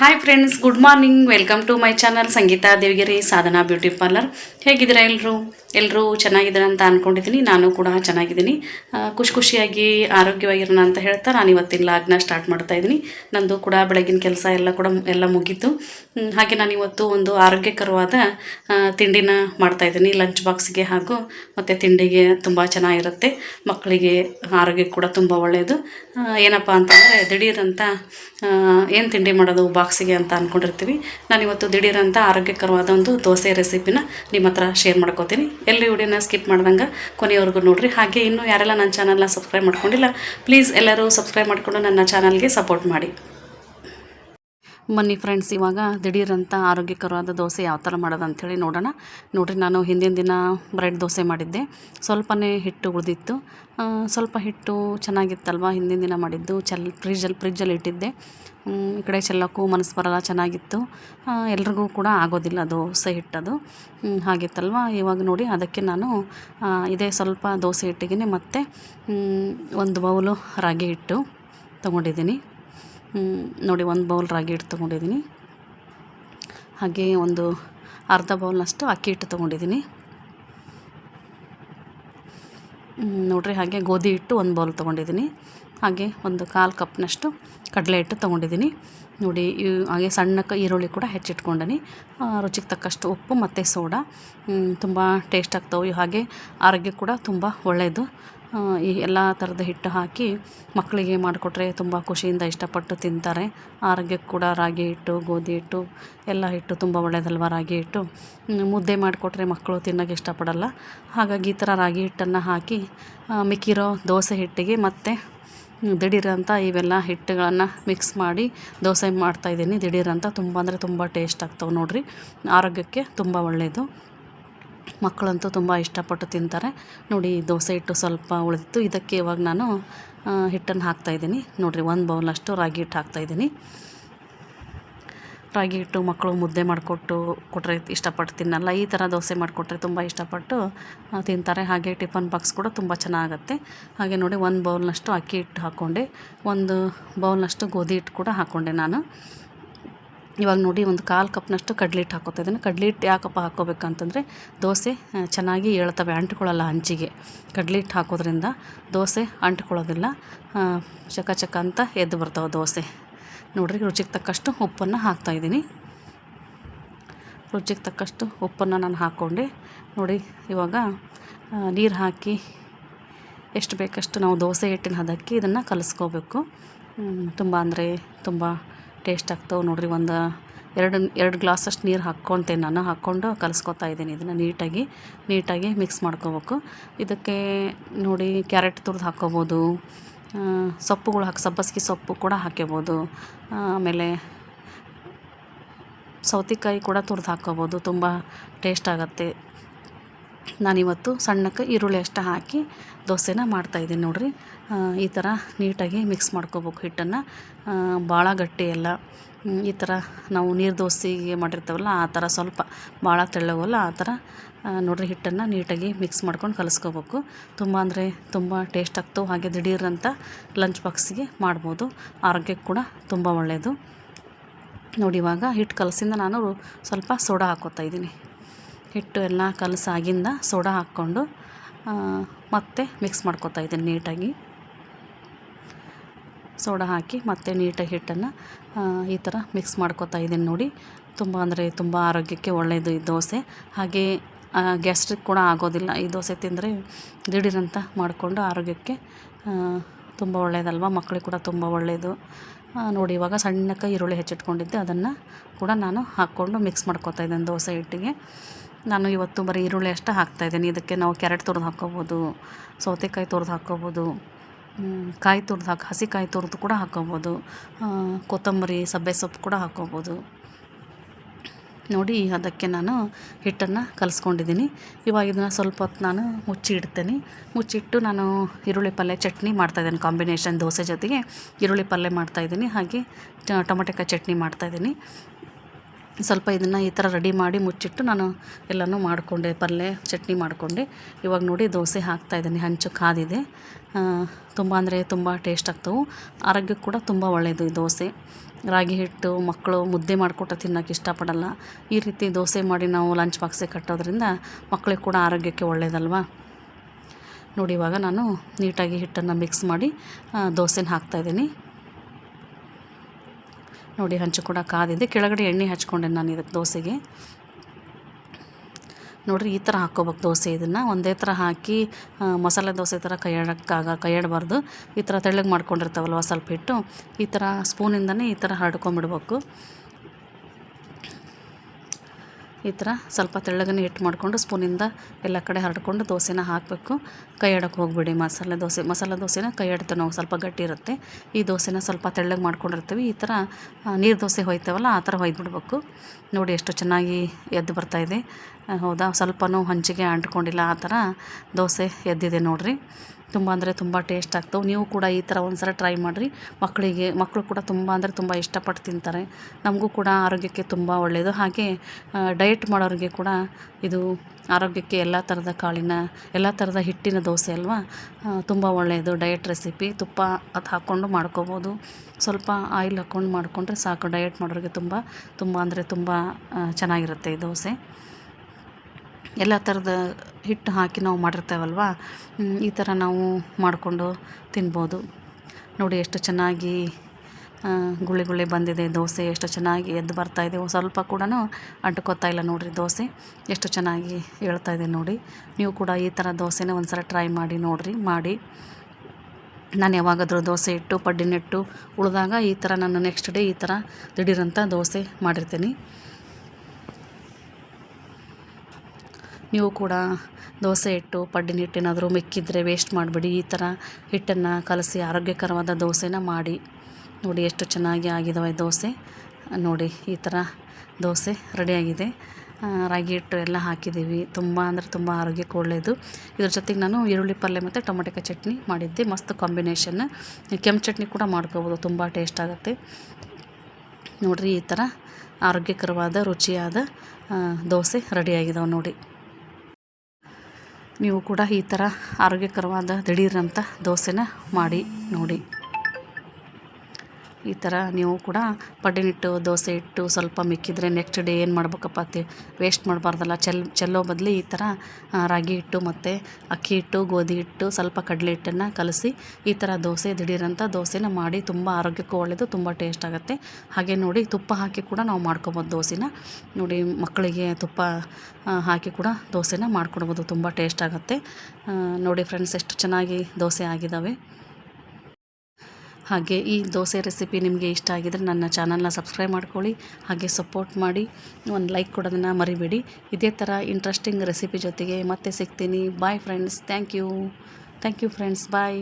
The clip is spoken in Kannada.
Hi friends good morning welcome to my channel Sangeetha Devagiri Sadhana beauty parlour ಹೇಗಿದ್ದೀರಾ ಎಲ್ಲರೂ ಎಲ್ಲರೂ ಚೆನ್ನಾಗಿದ್ದೀರಾ ಅಂತ ಅಂದ್ಕೊಂಡಿದ್ದೀನಿ ನಾನು ಕೂಡ ಚೆನ್ನಾಗಿದ್ದೀನಿ. ಖುಷಿ ಖುಷಿಯಾಗಿ ಆರೋಗ್ಯವಾಗಿರೋಣ ಅಂತ ಹೇಳ್ತಾ ನಾನು ಇವತ್ತಿನ ಲಾಗ್ನ ಸ್ಟಾರ್ಟ್ ಮಾಡ್ತಾ ಇದ್ದೀನಿ. ನಂದು ಕೂಡ ಬೆಳಗಿನ ಕೆಲಸ ಎಲ್ಲ ಕೂಡ ಎಲ್ಲ ಮುಗೀತು. ಹಾಗೆ ನಾನು ಇವತ್ತು ಒಂದು ಆರೋಗ್ಯಕರವಾದ ತಿಂಡಿನ ಮಾಡ್ತಾ ಇದ್ದೀನಿ. ಲಂಚ್ ಬಾಕ್ಸ್ಗೆ ಹಾಗೂ ಮತ್ತು ತಿಂಡಿಗೆ ತುಂಬ ಚೆನ್ನಾಗಿರುತ್ತೆ. ಮಕ್ಕಳಿಗೆ ಆರೋಗ್ಯಕ್ಕೆ ಕೂಡ ತುಂಬ ಒಳ್ಳೆಯದು ಏನಪ್ಪ ಅಂತಂದರೆ ದಿಢೀರಂತ ಏನು ತಿಂಡಿ ಮಾಡೋದು? ಬಾಕ್ಸಿಗೆ ಅಂತ ಅಂದ್ಕೊಂಡಿರ್ತೀವಿ ನಾನಿವತ್ತು ದಿಢೀರಂಥ ಆರೋಗ್ಯಕರವಾದ ಒಂದು ದೋಸೆ ರೆಸಿಪಿನ ನಿಮ್ಮ ಹತ್ರ ಶೇರ್ ಮಾಡ್ಕೋತೀನಿ. ಎಲ್ಲಿ ವಿಡಿಯೋನ ಸ್ಕಿಪ್ ಮಾಡ್ದಂಗೆ ಕೊನೆಯವರೆಗೂ ನೋಡಿರಿ. ಹಾಗೆ ಇನ್ನೂ ಯಾರೆಲ್ಲ ನನ್ನ ಚಾನಲ್ನ ಸಬ್ಸ್ಕ್ರೈಬ್ ಮಾಡ್ಕೊಂಡಿಲ್ಲ ಪ್ಲೀಸ್ ಎಲ್ಲರೂ ಸಬ್ಸ್ಕ್ರೈಬ್ ಮಾಡಿಕೊಂಡು ನನ್ನ ಚಾನಲ್ಗೆ ಸಪೋರ್ಟ್ ಮಾಡಿ. ಬನ್ನಿ ಫ್ರೆಂಡ್ಸ್ ಇವಾಗ ದಿಢೀರಂಥ ಆರೋಗ್ಯಕರವಾದ ದೋಸೆ ಯಾವ ಥರ ಮಾಡೋದು ಅಂಥೇಳಿ ನೋಡೋಣ. ನೋಡಿರಿ, ನಾನು ಹಿಂದಿನ ದಿನ ಬ್ರೆಡ್ ದೋಸೆ ಮಾಡಿದ್ದೆ. ಸ್ವಲ್ಪನೇ ಹಿಟ್ಟು ಉಳಿದಿತ್ತು. ಸ್ವಲ್ಪ ಹಿಟ್ಟು ಚೆನ್ನಾಗಿತ್ತಲ್ವ? ಹಿಂದಿನ ದಿನ ಮಾಡಿದ್ದು. ಚೆಲ್ ಫ್ರಿಜ್ಜಲ್ಲಿ ಫ್ರಿಜ್ಜಲ್ಲಿ ಇಟ್ಟಿದ್ದೆ. ಈ ಕಡೆ ಚೆಲ್ಲಕ್ಕೂ ಮನಸ್ಸು ಬರಲ್ಲ, ಚೆನ್ನಾಗಿತ್ತು. ಎಲ್ರಿಗೂ ಕೂಡ ಆಗೋದಿಲ್ಲ ದೋಸೆ ಹಿಟ್ಟದು. ಹಾಗಿತ್ತಲ್ವ? ಇವಾಗ ನೋಡಿ, ಅದಕ್ಕೆ ನಾನು ಇದೇ ಸ್ವಲ್ಪ ದೋಸೆ ಹಿಟ್ಟಿಗೆ ಮತ್ತೆ ಒಂದು ಬೌಲು ರಾಗಿ ಹಿಟ್ಟು ತೊಗೊಂಡಿದ್ದೀನಿ. ನೋಡಿ, ಒಂದು ಬೌಲ್ ರಾಗಿ ಹಿಟ್ಟು ತೊಗೊಂಡಿದ್ದೀನಿ. ಹಾಗೆ ಒಂದು ಅರ್ಧ ಬೌಲ್ನಷ್ಟು ಅಕ್ಕಿ ಹಿಟ್ಟು ತೊಗೊಂಡಿದ್ದೀನಿ. ನೋಡಿರಿ, ಹಾಗೆ ಗೋಧಿ ಹಿಟ್ಟು ಒಂದು ಬೌಲ್ ತೊಗೊಂಡಿದ್ದೀನಿ. ಹಾಗೆ ಒಂದು ಕಾಲು ಕಪ್ನಷ್ಟು ಕಡಲೆ ಹಿಟ್ಟು ತೊಗೊಂಡಿದ್ದೀನಿ. ನೋಡಿ ಹಾಗೆ ಸಣ್ಣಕ್ಕೆ ಈರುಳ್ಳಿ ಕೂಡ ಹೆಚ್ಚಿಟ್ಕೊಂಡೀನಿ. ರುಚಿಗೆ ತಕ್ಕಷ್ಟು ಉಪ್ಪು ಮತ್ತು ಸೋಡಾ. ತುಂಬ ಟೇಸ್ಟ್ ಆಗ್ತವೆ. ಹಾಗೆ ಆರೋಗ್ಯ ಕೂಡ ತುಂಬ ಒಳ್ಳೆಯದು ಈ ಎಲ್ಲ ಥರದ ಹಿಟ್ಟು ಹಾಕಿ ಮಕ್ಕಳಿಗೆ ಮಾಡಿಕೊಟ್ರೆ ತುಂಬ ಖುಷಿಯಿಂದ ಇಷ್ಟಪಟ್ಟು ತಿಂತಾರೆ. ಆರೋಗ್ಯಕ್ಕೆ ಕೂಡ ರಾಗಿ ಹಿಟ್ಟು, ಗೋಧಿ ಹಿಟ್ಟು, ಎಲ್ಲ ಹಿಟ್ಟು ತುಂಬ ಒಳ್ಳೆಯದಲ್ವ ರಾಗಿ ಹಿಟ್ಟು? ಮುದ್ದೆ ಮಾಡಿಕೊಟ್ರೆ ಮಕ್ಕಳು ತಿನ್ನೋಕ್ಕೆ ಇಷ್ಟಪಡಲ್ಲ. ಹಾಗಾಗಿ ಈ ಥರ ರಾಗಿ ಹಿಟ್ಟನ್ನು ಹಾಕಿ ಮಿಕ್ಕಿರೋ ದೋಸೆ ಹಿಟ್ಟಿಗೆ ಮತ್ತು ದಿಢೀರಂಥ ಇವೆಲ್ಲ ಹಿಟ್ಟುಗಳನ್ನು ಮಿಕ್ಸ್ ಮಾಡಿ ದೋಸೆ ಮಾಡ್ತಾಯಿದ್ದೀನಿ ದಿಢೀರಂತ ತುಂಬ ಅಂದರೆ ತುಂಬ ಟೇಸ್ಟ್ ಆಗ್ತವೆ ನೋಡಿರಿ. ಆರೋಗ್ಯಕ್ಕೆ ತುಂಬ ಒಳ್ಳೆಯದು ಮಕ್ಕಳಂತೂ ತುಂಬ ಇಷ್ಟಪಟ್ಟು ತಿಂತಾರೆ. ನೋಡಿ, ದೋಸೆ ಹಿಟ್ಟು ಸ್ವಲ್ಪ ಉಳಿದಿತ್ತು. ಇದಕ್ಕೆ ಇವಾಗ ನಾನು ಹಿಟ್ಟನ್ನು ಹಾಕ್ತಾಯಿದ್ದೀನಿ ನೋಡಿರಿ, ಒಂದು ಬೌಲಷ್ಟು ರಾಗಿ ಹಿಟ್ಟು ಹಾಕ್ತಾಯಿದ್ದೀನಿ ರಾಗಿ ಹಿಟ್ಟು ಮಕ್ಕಳು ಮುದ್ದೆ ಮಾಡಿಕೊಟ್ಟು ಕೊಟ್ಟರೆ ಇಷ್ಟಪಟ್ಟು ತಿನ್ನಲ್ಲ. ಈ ಥರ ದೋಸೆ ಮಾಡಿಕೊಟ್ರೆ ತುಂಬ ಇಷ್ಟಪಟ್ಟು ತಿಂತಾರೆ. ಹಾಗೆ ಟಿಫನ್ ಬಾಕ್ಸ್ ಕೂಡ ತುಂಬ ಚೆನ್ನಾಗುತ್ತೆ. ಹಾಗೆ ನೋಡಿ, ಒಂದು ಬೌಲ್ನಷ್ಟು ಅಕ್ಕಿ ಹಿಟ್ಟು ಹಾಕ್ಕೊಂಡೆ ಒಂದು ಬೌಲ್ನಷ್ಟು ಗೋಧಿ ಹಿಟ್ಟು ಕೂಡ ಹಾಕ್ಕೊಂಡೆ ನಾನು. ಇವಾಗ ನೋಡಿ ಒಂದು ಕಾಲು ಕಪ್ನಷ್ಟು ಕಡ್ಲೆ ಹಿಟ್ಟು ಹಾಕೋತಾ ಇದ್ದೀನಿ. ಕಡ್ಲೆ ಹಿಟ್ಟು ಯಾಕಪ್ಪ ಹಾಕೋಬೇಕಂತಂದರೆ ದೋಸೆ ಚೆನ್ನಾಗಿ ಏಳ್ತವೆ ಅಂಟ್ಕೊಳ್ಳಲ್ಲ ಹಂಚಿಗೆ ಕಡ್ಲೆ ಹಿಟ್ಟು ಹಾಕೋದ್ರಿಂದ ದೋಸೆ ಅಂಟ್ಕೊಳ್ಳೋದಿಲ್ಲ. ಚಕ ಚಕ ಅಂತ ಎದ್ದು ಬರ್ತಾವೆ ದೋಸೆ. ನೋಡ್ರಿ, ರುಚಿಗೆ ತಕ್ಕಷ್ಟು ಉಪ್ಪನ್ನು ಹಾಕ್ತಾಯಿದ್ದೀನಿ ರುಚಿಗೆ ತಕ್ಕಷ್ಟು ಉಪ್ಪನ್ನು ನಾನು ಹಾಕ್ಕೊಂಡೆ. ನೋಡಿ, ಇವಾಗ ನೀರು ಹಾಕಿ ಎಷ್ಟು ಬೇಕಷ್ಟು ನಾವು ದೋಸೆ ಹಿಟ್ಟಿನ ಹದಕ್ಕೆ ಇದನ್ನು ಕಲಿಸ್ಕೋಬೇಕು. ತುಂಬ ಅಂದರೆ ತುಂಬ ಟೇಸ್ಟ್ ಆಗ್ತವೆ ನೋಡಿರಿ. ಒಂದು ಎರಡು ಎರಡು ಗ್ಲಾಸಷ್ಟು ನೀರು ಹಾಕ್ಕೊತೇನೆ ನಾನು. ಹಾಕ್ಕೊಂಡು ಕಲಿಸ್ಕೊತಾ ಇದ್ದೀನಿ ಇದನ್ನು ನೀಟಾಗಿ. ನೀಟಾಗಿ ಮಿಕ್ಸ್ ಮಾಡ್ಕೋಬೇಕು. ಇದಕ್ಕೆ ನೋಡಿ ಕ್ಯಾರೆಟ್ ತುರಿದು ಹಾಕ್ಕೋಬೋದು. ಸೊಪ್ಪುಗಳು ಹಾಕಿ, ಸಬ್ಬಸ್ಗೆ ಸೊಪ್ಪು ಕೂಡ ಹಾಕ್ಕೋಬೋದು ಆಮೇಲೆ ಸೌತೆಕಾಯಿ ಕೂಡ ತುರಿದು ಹಾಕ್ಕೋಬೋದು. ತುಂಬ ಟೇಸ್ಟ್ ಆಗುತ್ತೆ. ನಾನಿವತ್ತು ಸಣ್ಣಕ್ಕೆ ಈರುಳ್ಳಿ ಅಷ್ಟು ಹಾಕಿ ದೋಸೆನ ಮಾಡ್ತಾಯಿದ್ದೀನಿ ನೋಡಿರಿ. ಈ ಥರ ನೀಟಾಗಿ ಮಿಕ್ಸ್ ಮಾಡ್ಕೋಬೇಕು ಹಿಟ್ಟನ್ನು. ಭಾಳ ಗಟ್ಟಿ ಎಲ್ಲ. ಈ ಥರ ನಾವು ನೀರು ದೋಸೆಗೆ ಮಾಡಿರ್ತೇವಲ್ಲ, ಆ ಥರ ಸ್ವಲ್ಪ ಭಾಳ ತೆಳ್ಳಗಲ್ಲ, ಆ ಥರ ನೋಡಿರಿ ಹಿಟ್ಟನ್ನು ನೀಟಾಗಿ ಮಿಕ್ಸ್ ಮಾಡ್ಕೊಂಡು ಕಲಿಸ್ಕೋಬೇಕು. ತುಂಬ ಅಂದರೆ ತುಂಬ ಟೇಸ್ಟ್ ಆಗ್ತವೆ ಹಾಗೆ ದಿಢೀರಂತ ಲಂಚ್ ಬಾಕ್ಸಿಗೆ ಮಾಡ್ಬೋದು. ಆರೋಗ್ಯಕ್ಕೆ ಕೂಡ ತುಂಬ ಒಳ್ಳೆಯದು ನೋಡಿ, ಇವಾಗ ಹಿಟ್ಟು ಕಲಸಿಂದ ನಾನು ಸ್ವಲ್ಪ ಸೋಡಾ ಹಾಕೋತಾ ಇದ್ದೀನಿ. ಹಿಟ್ಟು ಎಲ್ಲ ಕಲಸಾಗಿಂದ ಸೋಡಾ ಹಾಕ್ಕೊಂಡು ಮತ್ತೆ ಮಿಕ್ಸ್ ಮಾಡ್ಕೊತಾ ಇದ್ದೀನಿ ನೀಟಾಗಿ. ಸೋಡಾ ಹಾಕಿ ಮತ್ತೆ ನೀಟಾಗಿ ಹಿಟ್ಟನ್ನು ಈ ಥರ ಮಿಕ್ಸ್ ಮಾಡ್ಕೊತಾ ಇದ್ದೀನಿ ನೋಡಿ. ತುಂಬ ಅಂದರೆ ತುಂಬ ಆರೋಗ್ಯಕ್ಕೆ ಒಳ್ಳೆಯದು ಈ ದೋಸೆ. ಹಾಗೆ ಗ್ಯಾಸ್ಟ್ರಿಕ್ ಕೂಡ ಆಗೋದಿಲ್ಲ. ಈ ದೋಸೆ ತಿಂದರೆ ದಿಢೀರಂತ ಮಾಡಿಕೊಂಡು ಆರೋಗ್ಯಕ್ಕೆ ತುಂಬ ಒಳ್ಳೆಯದಲ್ವ ಮಕ್ಕಳಿಗೆ ಕೂಡ ತುಂಬ ಒಳ್ಳೆಯದು ನೋಡಿ ಇವಾಗ ಸಣ್ಣಕ್ಕೆ ಈರುಳ್ಳಿ ಹೆಚ್ಚಿಟ್ಕೊಂಡಿದ್ದೆ. ಅದನ್ನು ಕೂಡ ನಾನು ಹಾಕ್ಕೊಂಡು ಮಿಕ್ಸ್ ಮಾಡ್ಕೊತಾ ಇದ್ದೀನಿ ದೋಸೆ ಹಿಟ್ಟಿಗೆ. ನಾನು ಇವತ್ತು ಬರೀ ಈರುಳ್ಳಿ ಅಷ್ಟೇ ಹಾಕ್ತಾಯಿದ್ದೀನಿ ಇದಕ್ಕೆ ನಾವು ಕ್ಯಾರೆಟ್ ತುರಿದು ಹಾಕ್ಕೋಬೋದು, ಸೌತೆಕಾಯಿ ತುರಿದು ಹಾಕ್ಕೋಬೋದು ಕಾಯಿ ತುರಿದು ಹಾಕಿ ಹಸಿ ಕಾಯಿ ತುರಿದು ಕೂಡ ಹಾಕ್ಕೋಬೋದು ಕೊತ್ತಂಬರಿ, ಸಬ್ಬೆ ಸೊಪ್ಪು ಕೂಡ ಹಾಕ್ಕೋಬೋದು. ನೋಡಿ, ಅದಕ್ಕೆ ನಾನು ಹಿಟ್ಟನ್ನು ಕಲಿಸ್ಕೊಂಡಿದ್ದೀನಿ. ಇವಾಗ ಇದನ್ನು ಸ್ವಲ್ಪ ಹೊತ್ತು ನಾನು ಮುಚ್ಚಿ ಇಡ್ತೇನೆ. ಮುಚ್ಚಿಟ್ಟು ನಾನು ಈರುಳ್ಳಿ ಪಲ್ಯ ಚಟ್ನಿ ಮಾಡ್ತಾಯಿದ್ದೀನಿ ಕಾಂಬಿನೇಷನ್ ದೋಸೆ ಜೊತೆಗೆ. ಈರುಳ್ಳಿ ಪಲ್ಯ ಮಾಡ್ತಾಯಿದ್ದೀನಿ ಹಾಗೆ ಟೊಮೆಟೊಕಾಯಿ ಚಟ್ನಿ ಮಾಡ್ತಾಯಿದ್ದೀನಿ ಸ್ವಲ್ಪ ಇದನ್ನು ಈ ಥರ ರೆಡಿ ಮಾಡಿ ಮುಚ್ಚಿಟ್ಟು ನಾನು ಎಲ್ಲನೂ ಮಾಡಿಕೊಂಡೆ ಪಲ್ಯ ಚಟ್ನಿ ಮಾಡಿಕೊಂಡೆ. ಇವಾಗ ನೋಡಿ ದೋಸೆ ಹಾಕ್ತಾಯಿದ್ದೀನಿ ಹಂಚು ಕಾದಿದೆ. ತುಂಬ ಅಂದರೆ ತುಂಬ ಟೇಸ್ಟ್ ಆಗ್ತವೆ. ಆರೋಗ್ಯಕ್ಕೆ ಕೂಡ ತುಂಬ ಒಳ್ಳೆಯದು ಈ ದೋಸೆ. ರಾಗಿ ಹಿಟ್ಟು ಮಕ್ಕಳು ಮುದ್ದೆ ಮಾಡಿಕೊಟ್ಟು ತಿನ್ನೋಕೆ ಇಷ್ಟಪಡಲ್ಲ. ಈ ರೀತಿ ದೋಸೆ ಮಾಡಿ ನಾವು ಲಂಚ್ ಬಾಕ್ಸಿಗೆ ಕಟ್ಟೋದ್ರಿಂದ ಮಕ್ಕಳಿಗೆ ಕೂಡ ಆರೋಗ್ಯಕ್ಕೆ ಒಳ್ಳೆಯದಲ್ವಾ ನೋಡಿ, ಇವಾಗ ನಾನು ನೀಟಾಗಿ ಹಿಟ್ಟನ್ನು ಮಿಕ್ಸ್ ಮಾಡಿ ದೋಸೆನ ಹಾಕ್ತಾಯಿದ್ದೀನಿ ನೋಡಿ ಹಂಚು ಕೂಡ ಕಾದಿದೆ. ಕೆಳಗಡೆ ಎಣ್ಣೆ ಹಚ್ಕೊಂಡೆ ನಾನು ಇದಕ್ಕೆ ದೋಸೆಗೆ. ನೋಡಿರಿ ಈ ಥರ ಹಾಕ್ಕೋಬೇಕು ದೋಸೆ ಇದನ್ನು. ಒಂದೇ ಥರ ಹಾಕಿ ಮಸಾಲೆ ದೋಸೆ ಥರ ಕೈಯಾಡೋಕ್ಕಾಗ ಕೈಯಾಡಬಾರ್ದು ಈ ಥರ ತೆಳ್ಳಗೆ ಮಾಡ್ಕೊಂಡಿರ್ತಾವಲ್ವ ಸ್ವಲ್ಪ ಹಿಟ್ಟು. ಈ ಥರ ಸ್ಪೂನಿಂದನೇ ಈ ಥರ ಹರಡ್ಕೊಂಬಿಡ್ಬೇಕು ಈ ಥರ ಸ್ವಲ್ಪ ತೆಳ್ಳಗನೆ ಹಿಟ್ಟು ಮಾಡಿಕೊಂಡು ಸ್ಪೂನಿಂದ ಎಲ್ಲ ಕಡೆ ಹರಡ್ಕೊಂಡು ದೋಸೆನ ಹಾಕಬೇಕು. ಕೈ ಆಡೋಕ್ಕೆ ಹೋಗ್ಬೇಡಿ, ಮಸಾಲೆ ದೋಸೆ. ಮಸಾಲೆ ದೋಸೆನ ಕೈ ಆಡ್ತೇವೆ ನಾವು ಸ್ವಲ್ಪ ಗಟ್ಟಿ ಇರುತ್ತೆ. ಈ ದೋಸೆನ ಸ್ವಲ್ಪ ತೆಳ್ಳಗೆ ಮಾಡ್ಕೊಂಡಿರ್ತೀವಿ. ಈ ಥರ ನೀರು ದೋಸೆ ಹೋಯ್ತೇವಲ್ಲ, ಆ ಥರ ಹೊಯ್ದುಬಿಡ್ಬೇಕು ನೋಡಿ ಎಷ್ಟು ಚೆನ್ನಾಗಿ ಎದ್ದು ಬರ್ತಾಯಿದೆ ಹೌದಾ? ಸ್ವಲ್ಪನೂ ಹಂಚಿಗೆ ಅಂಟ್ಕೊಂಡಿಲ್ಲ, ಆ ಥರ ದೋಸೆ ಎದ್ದಿದೆ ನೋಡಿರಿ. ತುಂಬ ಅಂದರೆ ತುಂಬ ಟೇಸ್ಟ್ ಆಗ್ತವೆ. ನೀವು ಕೂಡ ಈ ಥರ ಒಂದು ಸಲ ಟ್ರೈ ಮಾಡಿರಿ. ಮಕ್ಕಳಿಗೆ ಮಕ್ಕಳು ಕೂಡ ತುಂಬ ಅಂದರೆ ತುಂಬ ಇಷ್ಟಪಟ್ಟು ತಿಂತಾರೆ. ನಮಗೂ ಕೂಡ ಆರೋಗ್ಯಕ್ಕೆ ತುಂಬ ಒಳ್ಳೆಯದು ಹಾಗೆ ಡಯಟ್ ಮಾಡೋರಿಗೆ ಕೂಡ ಇದು ಆರೋಗ್ಯಕ್ಕೆ ಎಲ್ಲ ಥರದ ಕಾಳಿನ, ಎಲ್ಲ ಥರದ ಹಿಟ್ಟಿನ ದೋಸೆ ಅಲ್ವಾ? ತುಂಬ ಒಳ್ಳೆಯದು ಡಯಟ್ ರೆಸಿಪಿ ತುಪ್ಪ ಅದು ಹಾಕ್ಕೊಂಡು ಮಾಡ್ಕೋಬೋದು. ಸ್ವಲ್ಪ ಆಯಿಲ್ ಹಾಕ್ಕೊಂಡು ಮಾಡಿಕೊಂಡ್ರೆ ಸಾಕು. ಡಯಟ್ ಮಾಡೋರಿಗೆ ತುಂಬ ತುಂಬ ಅಂದರೆ ತುಂಬ ಚೆನ್ನಾಗಿರುತ್ತೆ ಈ ದೋಸೆ. ಎಲ್ಲ ಥರದ ಹಿಟ್ಟು ಹಾಕಿ ನಾವು ಮಾಡಿರ್ತೇವಲ್ವ? ಈ ಥರ ನಾವು ಮಾಡಿಕೊಂಡು ತಿನ್ಬೋದು. ನೋಡಿ ಎಷ್ಟು ಚೆನ್ನಾಗಿ ಗುಳಿ ಗುಳಿ ಬಂದಿದೆ. ದೋಸೆ ಎಷ್ಟು ಚೆನ್ನಾಗಿ ಎದ್ದು ಬರ್ತಾಯಿದೆ ಸ್ವಲ್ಪ ಕೂಡ ಅಂಟ್ಕೋತಾ ಇಲ್ಲ ನೋಡಿರಿ ದೋಸೆ. ಎಷ್ಟು ಚೆನ್ನಾಗಿ ಹೇಳ್ತಾ ಇದೆ ನೋಡಿ. ನೀವು ಕೂಡ ಈ ಥರ ದೋಸೆನ ಒಂದು ಸಲ ಟ್ರೈ ಮಾಡಿ ನೋಡಿರಿ, ಮಾಡಿ. ನಾನು ಯಾವಾಗಾದರೂ ದೋಸೆ ಇಟ್ಟು ಪಡ್ಡಿನಿಟ್ಟು ಉಳಿದಾಗ ಈ ಥರ ನಾನು ನೆಕ್ಸ್ಟ್ ಡೇ ಈ ಥರ ದಿಢೀರಂತ ದೋಸೆ ಮಾಡಿರ್ತೀನಿ. ನೀವು ಕೂಡ ದೋಸೆ ಹಿಟ್ಟು, ಪಡ್ಡಿನ ಹಿಟ್ಟೇನಾದರೂ ಮೆಕ್ಕಿದ್ರೆ ವೇಸ್ಟ್ ಮಾಡಬೇಡಿ. ಈ ಥರ ಹಿಟ್ಟನ್ನು ಕಲಸಿ ಆರೋಗ್ಯಕರವಾದ ದೋಸೆನ ಮಾಡಿ. ನೋಡಿ ಎಷ್ಟು ಚೆನ್ನಾಗಿ ಆಗಿದಾವೆ ದೋಸೆ. ನೋಡಿ ಈ ಥರ ದೋಸೆ ರೆಡಿಯಾಗಿದೆ ರಾಗಿ ಹಿಟ್ಟು ಎಲ್ಲ ಹಾಕಿದ್ದೀವಿ. ತುಂಬ ಅಂದರೆ ತುಂಬ ಆರೋಗ್ಯಕ್ಕೆ ಒಳ್ಳೆಯದು ಇದ್ರ ಜೊತೆಗೆ ನಾನು ಈರುಳ್ಳಿ ಪಲ್ಯ ಮತ್ತು ಟೊಮೆಟೊ ಚಟ್ನಿ ಮಾಡಿದ್ದೆ. ಮಸ್ತ್ ಕಾಂಬಿನೇಷನ್ ಕೆಂಪು ಚಟ್ನಿ ಕೂಡ ಮಾಡ್ಕೋಬೋದು. ತುಂಬ ಟೇಸ್ಟ್ ಆಗುತ್ತೆ. ನೋಡಿರಿ ಈ ಥರ ಆರೋಗ್ಯಕರವಾದ, ರುಚಿಯಾದ ದೋಸೆ ರೆಡಿಯಾಗಿದಾವೆ ನೋಡಿ. ನೀವು ಕೂಡ ಈ ಥರ ಆರೋಗ್ಯಕರವಾದ ದಿಢೀರಂಥ ದೋಸೆನ ಮಾಡಿ ನೋಡಿ. ಈ ಥರ ನೀವು ಕೂಡ ಪಡ್ಡಿನಿಟ್ಟು ದೋಸೆ ಇಟ್ಟು ಸ್ವಲ್ಪ ಮಿಕ್ಕಿದ್ರೆ ನೆಕ್ಸ್ಟ್ ಡೇ ಏನು ಮಾಡ್ಬೇಕಪ್ಪ ಅತ್ತೆ ವೇಸ್ಟ್ ಮಾಡಬಾರ್ದಲ್ಲ. ಚೆಲ್ ಚೆಲ್ಲೋ ಬದಲು ಈ ಥರ ರಾಗಿ ಹಿಟ್ಟು ಮತ್ತು ಅಕ್ಕಿ ಹಿಟ್ಟು, ಗೋಧಿ ಹಿಟ್ಟು ಸ್ವಲ್ಪ ಕಡಲೆ ಹಿಟ್ಟನ್ನು ಕಲಸಿ ಈ ಥರ ದೋಸೆ ದಿಢೀರಂಥ ದೋಸೆನ ಮಾಡಿ ತುಂಬ ಆರೋಗ್ಯಕ್ಕೂ ಒಳ್ಳೆಯದು ತುಂಬ ಟೇಸ್ಟ್ ಆಗುತ್ತೆ. ಹಾಗೆ ನೋಡಿ ತುಪ್ಪ ಹಾಕಿ ಕೂಡ ನಾವು ಮಾಡ್ಕೊಬೋದು ದೋಸೆನ. ನೋಡಿ ಮಕ್ಕಳಿಗೆ ತುಪ್ಪ ಹಾಕಿ ಕೂಡ ದೋಸೆನ ಮಾಡ್ಕೊಡ್ಬೋದು, ತುಂಬ ಟೇಸ್ಟ್ ಆಗುತ್ತೆ. ನೋಡಿ ಫ್ರೆಂಡ್ಸ್ ಎಷ್ಟು ಚೆನ್ನಾಗಿ ದೋಸೆ ಆಗಿದ್ದಾವೆ ಹಾಗೆ ಈ ದೋಸೆ ರೆಸಿಪಿ ನಿಮಗೆ ಇಷ್ಟ ಆಗಿದರೆ ನನ್ನ ಚಾನಲ್ನ ಸಬ್ಸ್ಕ್ರೈಬ್ ಮಾಡ್ಕೊಳ್ಳಿ, ಹಾಗೆ ಸಪೋರ್ಟ್ ಮಾಡಿ, ಒಂದು ಲೈಕ್ ಕೊಡೋದನ್ನು ಮರಿಬೇಡಿ. ಇದೇ ಥರ ಇಂಟ್ರೆಸ್ಟಿಂಗ್ ರೆಸಿಪಿ ಜೊತೆಗೆ ಮತ್ತೆ ಸಿಗ್ತೀನಿ. Bye friends thank you thank you friends bye